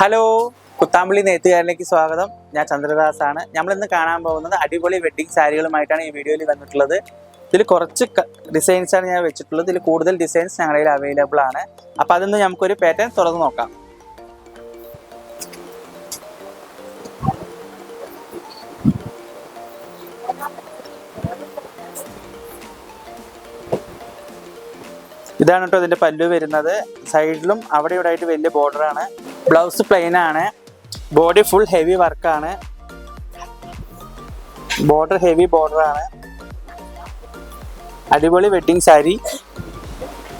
Hello Kuthampully നെയ്ത്തുകാരിലേക്ക് സ്വാഗതം. ഞാൻ ചന്ദ്രദാസ് ആണ് നമ്മളിന്ന് കാണാൻ പോകുന്നത് അടിപൊളി വെഡ്ഡിങ് സാരികളുമായിട്ടാണ് ഈ വീഡിയോയിൽ വന്നിട്ടുള്ളത്. ഇതിൽ കുറച്ച് ഡിസൈൻസ് ആണ് ഞാൻ വെച്ചിട്ടുള്ളത്. ഇതിൽ കൂടുതൽ ഡിസൈൻസ് ഞങ്ങളുടെ കയ്യിൽ അവൈലബിൾ ആണ്. അപ്പോൾ അതിന്ന് നമുക്കൊരു പാറ്റേൺ തുറന്നു നോക്കാം. ഇതാണ് കേട്ടോ ഇതിന്റെ പല്ലു വരുന്നത്. സൈഡിലും അവിടെ ഇവിടെ ആയിട്ട് വലിയ ബോർഡർ ആണ്. ബ്ലൗസ് പ്ലെയിൻ ആണ്. ബോഡി ഫുൾ ഹെവി വർക്കാണ് ബോർഡർ ഹെവി ബോർഡർ ആണ്. അടിപൊളി വെഡിങ് സാരി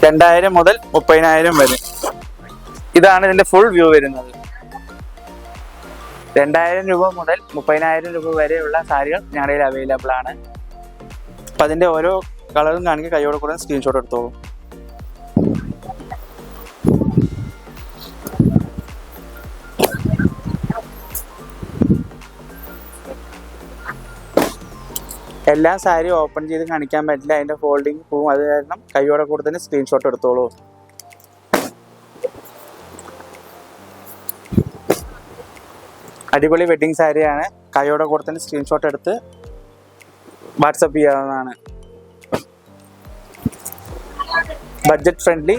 രണ്ടായിരം മുതൽ മുപ്പതിനായിരം വരെ. ഇതാണ് ഇതിന്റെ ഫുൾ വ്യൂ വരുന്നത്. രണ്ടായിരം രൂപ മുതൽ മുപ്പതിനായിരം രൂപ വരെയുള്ള സാരികൾ ഞങ്ങളുടെ അവൈലബിൾ ആണ്. അപ്പം അതിന്റെ ഓരോ കളറും കാണിക്കുക കൈയോടെ കൂടെ സ്ക്രീൻഷോട്ട് എടുത്തോളൂ. എല്ലാ സാരി ഓപ്പൺ ചെയ്ത് കാണിക്കാൻ പറ്റില്ല. അതിന്റെ ഫോൾഡിങ് പോവും. അത് കാരണം കൈയോടെ കൂടെ തന്നെ സ്ക്രീൻഷോട്ട് എടുത്തോളൂ. അടിപൊളി വെഡിങ് സാരിയാണ്. കൈയോടെ കൂടെ തന്നെ സ്ക്രീൻഷോട്ട് എടുത്ത് വാട്സപ്പ് ചെയ്യാവുന്നതാണ്. ബഡ്ജറ്റ് ഫ്രണ്ട്ലി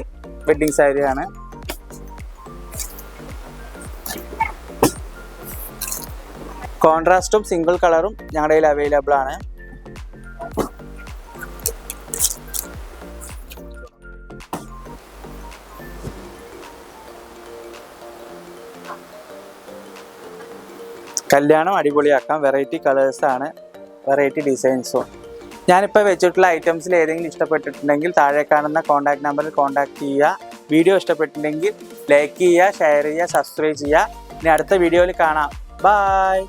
വെഡിങ് സാരിയാണ്. കോൺട്രാസ്റ്റും സിംഗിൾ കളറും ഞങ്ങളുടെ കയ്യിൽ അവൈലബിൾ ആണ്. കല്യാണം അടിപൊളിയാക്കാം. വെറൈറ്റി കളേഴ്സ് ആണ്. വെറൈറ്റി ഡിസൈൻസും ഞാനിപ്പോൾ വെച്ചിട്ടുള്ള ഐറ്റംസിൽ ഏതെങ്കിലും ഇഷ്ടപ്പെട്ടിട്ടുണ്ടെങ്കിൽ താഴെ കാണുന്ന കോൺടാക്ട് നമ്പറിൽ കോൺടാക്ട് ചെയ്യുക. വീഡിയോ ഇഷ്ടപ്പെട്ടിട്ടുണ്ടെങ്കിൽ ലൈക്ക് ചെയ്യുക ഷെയർ ചെയ്യുക സബ്സ്ക്രൈബ് ചെയ്യുക. ഇനി അടുത്ത വീഡിയോയിൽ കാണാം. ബായ്